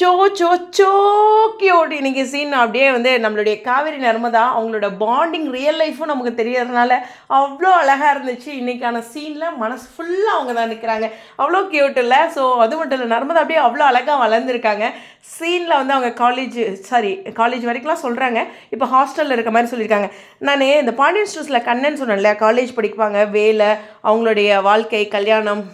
So so so cute இன்னைக்கு scene அப்படியே வந்து நம்மளுடைய காவேரி நர்மதா அவங்களோட பாண்டிங் ரியல் லைஃப்பும் நமக்கு தெரியறதுனால அவ்வளோ அழகாக இருந்துச்சு. இன்றைக்கான சீனில் மனசு ஃபுல்லாக அவங்க தான் நிற்கிறாங்க அவ்வளோ கியூட் இல்லை. ஸோ அது மட்டும் இல்லை நர்மதா அப்படியே அவ்வளோ அழகாக வளர்ந்துருக்காங்க. சீனில் வந்து அவங்க காலேஜ் சாரி காலேஜ் வரைக்கும்லாம் சொல்கிறாங்க இப்போ ஹாஸ்டலில் இருக்க மாதிரி சொல்லியிருக்காங்க. நான் இந்த பாண்டியன் ஸ்டூஸில் கண்ணன் சொன்னேன் இல்லையா காலேஜ் படிப்பாங்க வேலை அவங்களுடைய வாழ்க்கை கல்யாணம்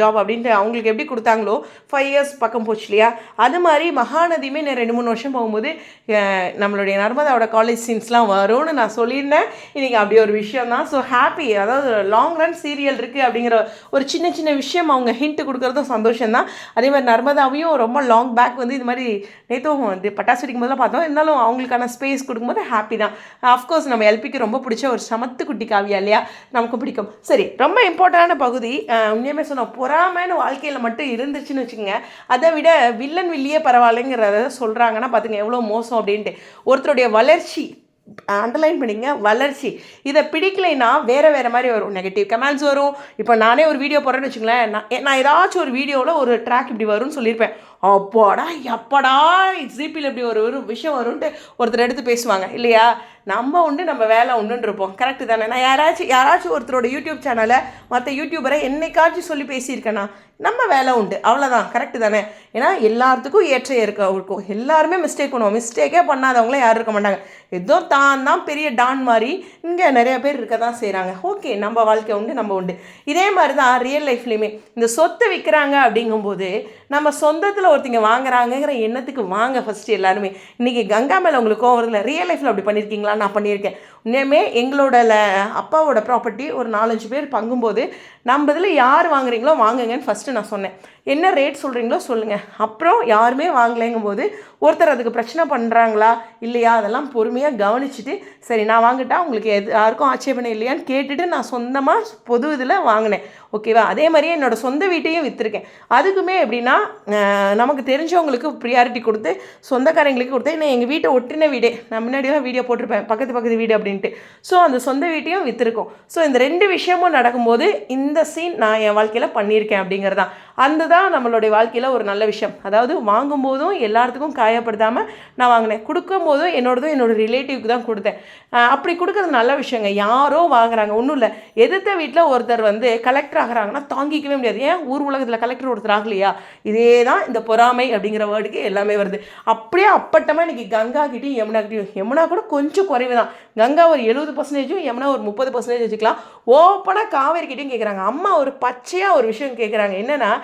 ஜாப் அப்படின்ட்டு அவங்களுக்கு எப்படி கொடுத்தாங்களோ ஃபைவ் இயர்ஸ் பக்கம் போச்சு இல்லையா? அது மாதிரி மகாநதியுமே நான் ரெண்டு மூணு வருஷம் போகும்போது நம்மளுடைய நர்மதாவோட காலேஜ் சீன்ஸ்லாம் வரும்னு நான் சொல்லியிருந்தேன். இன்றைக்கி அப்படி ஒரு விஷயம் தான் ஸோ ஹாப்பி அதாவது லாங் ரன் சீரியல் இருக்குது அப்படிங்கிற ஒரு சின்ன சின்ன விஷயம் அவங்க ஹிண்ட் கொடுக்குறதும் சந்தோஷம் தான் அதே மாதிரி நர்மதாவையும் ரொம்ப லாங் பேக் வந்து இது மாதிரி நேற்றும் வந்து பட்டாசு வெடிக்கும் போதெல்லாம் பார்த்தோம். இருந்தாலும் அவங்களுக்கான ஸ்பேஸ் கொடுக்கும்போது ஹாப்பி தான் அஃப்கோர்ஸ் நம்ம எல்பிக்கு ரொம்ப பிடிச்ச ஒரு சமத்து குட்டி காவியா இல்லையா? நமக்கு பிடிக்கும். சரி ரொம்ப இம்பார்ட்டண்டான பகுதி உண்மையுமே சொன்னோம் பொறாமைன்னு வாழ்க்கையில் மட்டும் இருந்துச்சுன்னு வச்சுக்கோங்க. அதை விட வில்லன் வில்லிய பரவாயில்லைங்கிறத சொல்கிறாங்கன்னா பார்த்துங்க எவ்வளோ மோசம் அப்படின்ட்டு. ஒருத்தருடைய வளர்ச்சி அண்டர்லைன் பண்ணிங்க வளர்ச்சி. இதை பிடிக்கலைன்னா வேறு வேறு மாதிரி வரும். நெகட்டிவ் கமெண்ட்ஸ் வரும். இப்போ நானே ஒரு வீடியோ போடுறேன்னு வச்சுங்களேன் நான் நான் ஏதாச்சும் ஒரு வீடியோவில் ஒரு ட்ராக் இப்படி வரும்னு சொல்லியிருப்பேன். அப்பாடா எப்படா ஜிபியில் இப்படி ஒரு ஒரு விஷயம் வரும்ன்ட்டு ஒருத்தர் எடுத்து பேசுவாங்க. இல்லையா? நம்ம உண்டு நம்ம வேலை உண்டுன்னு இருப்போம் கரெக்டு தானே? நான் யாராச்சும் யாராச்சும் ஒருத்தரோட யூடியூப் சேனலை மற்ற யூடியூபரை என்னைக்காச்சும் சொல்லி பேசியிருக்கேன்னா நம்ம வேலை உண்டு. அவ்வளோதான் கரெக்டு தானே? ஏன்னா எல்லாத்துக்கும் ஏற்ற இருக்க இருக்கும். எல்லாருமே மிஸ்டேக் பண்ணுவோம். மிஸ்டேக்கே பண்ணாதவங்களே யாரும் இருக்க மாட்டாங்க. ஏதோ தான் தான் பெரிய டான் மாதிரி இங்கே நிறைய பேர் இருக்க தான் செய்கிறாங்க ஓகே நம்ம வாழ்க்கை உண்டு நம்ம உண்டு. இதே மாதிரி தான் ரியல் லைஃப்லேயுமே இந்த சொத்தை விற்கிறாங்க அப்படிங்கும்போது நம்ம சொந்தத்தில் ஒருத்தங்க வாங்குறாங்கங்கிற எண்ணத்துக்கு வாங்க ஃபஸ்ட்டு எல்லாருமே. இன்றைக்கி கங்கா மேலே உங்களுக்கு கோவம் வருதுல ரியல் லைஃப்பில் அப்படி பண்ணியிருக்கீங்களா நான் பண்ணியிருக்கேன். இன்னுமே எங்களோட அப்பாவோட ப்ராப்பர்ட்டி ஒரு நாலஞ்சு பேர் பங்கும்போது நம்ம இதில் யார் வாங்குறீங்களோ வாங்குங்கன்னு ஃபஸ்ட்டு நான் சொன்னேன். என்ன ரேட் சொல்கிறீங்களோ சொல்லுங்கள் அப்புறம் யாருமே வாங்கலைங்கும் போது ஒருத்தர் அதுக்கு பிரச்சனை பண்ணுறாங்களா இல்லையா? அதெல்லாம் பொறுமையாக கவனிச்சுட்டு சரி நான் வாங்கிட்டா உங்களுக்கு எது யாருக்கும் ஆட்சேபனை இல்லையான்னு கேட்டுட்டு நான் சொந்தமாக பொது இதில் வாங்கினேன். ஓகேவா? அதே மாதிரியே என்னோடய சொந்த வீட்டையும் விற்றுருக்கேன் அதுக்குமே எப்படின்னா நமக்கு தெரிஞ்சவங்களுக்கு ப்ரியாரிட்டி கொடுத்து சொந்தக்காரங்களுக்கு கொடுத்து நான் எங்கள் வீட்டை ஒட்டின வீடே நான் முன்னாடியெல்லாம் வீடியோ போட்டிருப்பேன் பக்கத்து பக்கத்து வீடு அப்படின்ட்டு. ஸோ அந்த சொந்த வீட்டையும் விற்றுருக்கோம் ஸோ இந்த ரெண்டு விஷயமும் நடக்கும்போது இந்த சீன் நான் என் வாழ்க்கையில் பண்ணியிருக்கேன் அப்படிங்கிறது தான் அந்த தான் நம்மளுடைய வாழ்க்கையில் ஒரு நல்ல விஷயம். அதாவது வாங்கும்போதும் எல்லாத்துக்கும் காயப்படுத்தாமல் நான் வாங்கினேன். கொடுக்கும்போதும் என்னோடதும் என்னோடய ரிலேட்டிவ்க்கு தான் கொடுத்தேன். அப்படி கொடுக்கறது நல்ல விஷயங்க. யாரோ வாங்குறாங்க. ஒன்றும் இல்லை. எதிர்த்த வீட்டில் ஒருத்தர் வந்து கலெக்டர் ஆகிறாங்கன்னா தாங்கிக்கவே முடியாது. ஏன்? ஊர் உலகத்தில் கலெக்டர் ஒருத்தர் ஆகலையா? இதே தான் இந்த பொறாமை அப்படிங்கிற வேர்டுக்கு எல்லாமே வருது. அப்படியே அப்பட்டமாக இன்றைக்கி கங்கா கிட்டேயும் யமுனா கிட்டேயும். யமுனா கூட கொஞ்சம் குறைவு தான் கங்கா ஒரு எழுபது பர்சன்டேஜும் யமுனா ஒரு முப்பது பர்சன்டேஜ் வச்சுக்கலாம். ஓப்பனாக காவேரி கிட்டேயும் கேட்குறாங்க அம்மா ஒரு பச்சையாக ஒரு விஷயம் கேட்குறாங்க என்னன்னா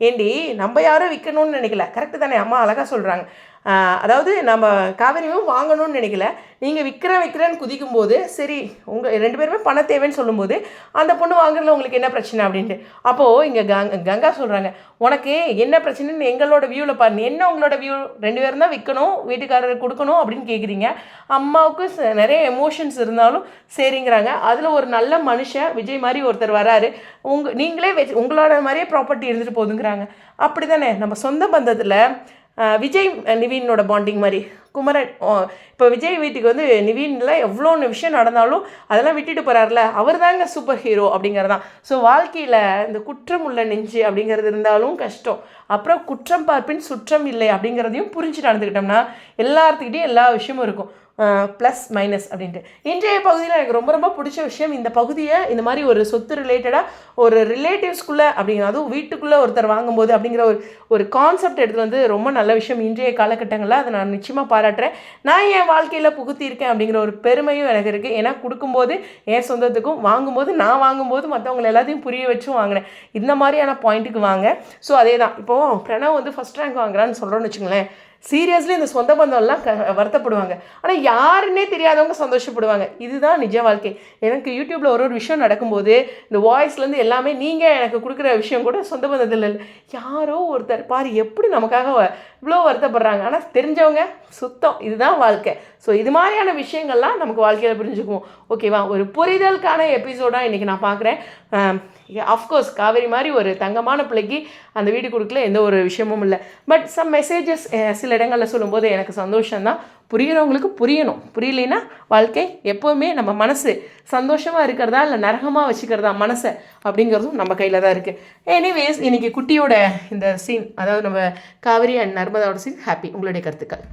ஏண்டி நம்ம யாரும் விற்கணும்னு நினைக்கல? கரெக்டு தானே அம்மா அழகாக சொல்கிறாங்க அதாவது நம்ம காவேரியும் வாங்கணும்னு நினைக்கல. நீங்கள் விற்கிற விற்கிறேன்னு குதிக்கும் போது சரி உங்கள் ரெண்டு பேருமே பண தேவைன்னு சொல்லும்போது அந்த பொண்ணு வாங்குறதுல உங்களுக்கு என்ன பிரச்சனை அப்படின்ட்டு. அப்போது இங்கே கங் கங்கா சொல்கிறாங்க உனக்கு என்ன பிரச்சனைன்னு எங்களோட வியூவில் பாருங்க என்ன உங்களோட வியூ ரெண்டு பேரும் தான் விற்கணும் வீட்டுக்காரர் கொடுக்கணும் அப்படின்னு கேட்குறீங்க அம்மாவுக்கு ச- நிறைய எமோஷன்ஸ் இருந்தாலும் சரிங்கிறாங்க. அதில் ஒரு நல்ல மனுஷன் விஜய் மாதிரி ஒருத்தர் வராரு. உங்கள் நீங்களே வச்சு உங்களோட மாதிரியே ப்ராப்பர்ட்டி இருந்துட்டு போதுங்கிறாங்க அப்படி தானே நம்ம சொந்த பந்தத்தில் விஜய் நிவீனோட பாண்டிங் மாதிரி. குமரன் இப்போ விஜய் வீட்டுக்கு வந்து நிவீனில் எவ்வளோ விஷயம் நடந்தாலும் அதெல்லாம் விட்டுட்டு போகிறாருல அவர் தாங்க சூப்பர் ஹீரோ அப்படிங்கிறது தான் ஸோ வாழ்க்கையில் இந்த குற்றம் உள்ள நெஞ்சு அப்படிங்கிறது இருந்தாலும் கஷ்டம். அப்புறம் குற்றம் பார்ப்பின் சுற்றம் இல்லை அப்படிங்கிறதையும் புரிஞ்சு நடந்துக்கிட்டோம்னா எல்லாத்துக்கிட்டையும் எல்லா விஷயமும் இருக்கும். ப்ளஸ் மைனஸ் அப்படின்ட்டு. இன்றைய பகுதியில் எனக்கு ரொம்ப ரொம்ப பிடிச்ச விஷயம் இந்த பகுதியை இந்த மாதிரி ஒரு சொத்து ரிலேட்டடாக ஒரு ரிலேட்டிவ்ஸ்குள்ளே அப்படிங்கிற அதுவும் வீட்டுக்குள்ளே ஒருத்தர் வாங்கும்போது அப்படிங்கிற ஒரு ஒரு கான்செப்ட் எடுத்து வந்து ரொம்ப நல்ல விஷயம் இன்றைய காலகட்டங்களில். அதை நான் நிச்சயமாக பாராட்டுறேன். நான் என் வாழ்க்கையில் புகுத்தியிருக்கேன் அப்படிங்கிற ஒரு பெருமையும் எனக்கு இருக்குது ஏன்னா கொடுக்கும்போது என் சொந்தத்துக்கும் வாங்கும்போது நான் வாங்கும்போது மற்றவங்களை எல்லாத்தையும் புரிய வச்சும் வாங்கினேன். இந்த மாதிரியான பாயிண்ட்டுக்கு வாங்க. ஸோ அதே தான் இப்போது பிரணவ் வந்து ஃபஸ்ட் ரேங்க் வாங்குறான்னு சொல்கிறோன்னு வச்சுங்களேன் சீரியஸ்லி இந்த சொந்த பந்தம்லாம் க வருத்தப்படுவாங்க. ஆனால் யாருன்னே தெரியாதவங்க சந்தோஷப்படுவாங்க. இதுதான் நிஜ வாழ்க்கை. எனக்கு யூடியூப்பில் ஒரு ஒரு விஷயம் நடக்கும்போது இந்த வாய்ஸ்லேருந்து எல்லாமே நீங்கள் எனக்கு கொடுக்குற விஷயம் கூட சொந்த பந்தத்தில் இல்லை. யாரோ ஒருத்தர் பாரு எப்படி நமக்காக இவ்வளோ வருத்தப்படுறாங்க. ஆனால் தெரிஞ்சவங்க சுத்தம். இதுதான் வாழ்க்கை. ஸோ இது மாதிரியான விஷயங்கள்லாம் நமக்கு வாழ்க்கையில் புரிஞ்சுக்குவோம். ஓகேவா ஒரு புரிதலுக்கான எபிசோடாக இன்றைக்கி நான் பார்க்குறேன் அஃப்கோர்ஸ் காவேரி மாதிரி ஒரு தங்கமான பிள்ளைக்கு அந்த வீடு கொடுக்கல எந்த ஒரு விஷயமும் இல்லை. பட் சம் மெசேஜஸ் சில இடங்களில் சொல்லும்போது எனக்கு சந்தோஷம்தான். புரிகிறவங்களுக்கு புரியணும். புரியலைன்னா வாழ்க்கை எப்போவுமே நம்ம மனசு சந்தோஷமாக இருக்கிறதா இல்லை நரகமாக வச்சுக்கிறதா மனசை அப்படிங்கிறதும் நம்ம கையில் தான் இருக்குது எனிவேஸ் இன்றைக்கி குட்டியோட இந்த சீன் அதாவது நம்ம காவிரி அண்ட் நர்மதாவோட சீன் ஹாப்பி உங்களுடைய கருத்துக்கள்.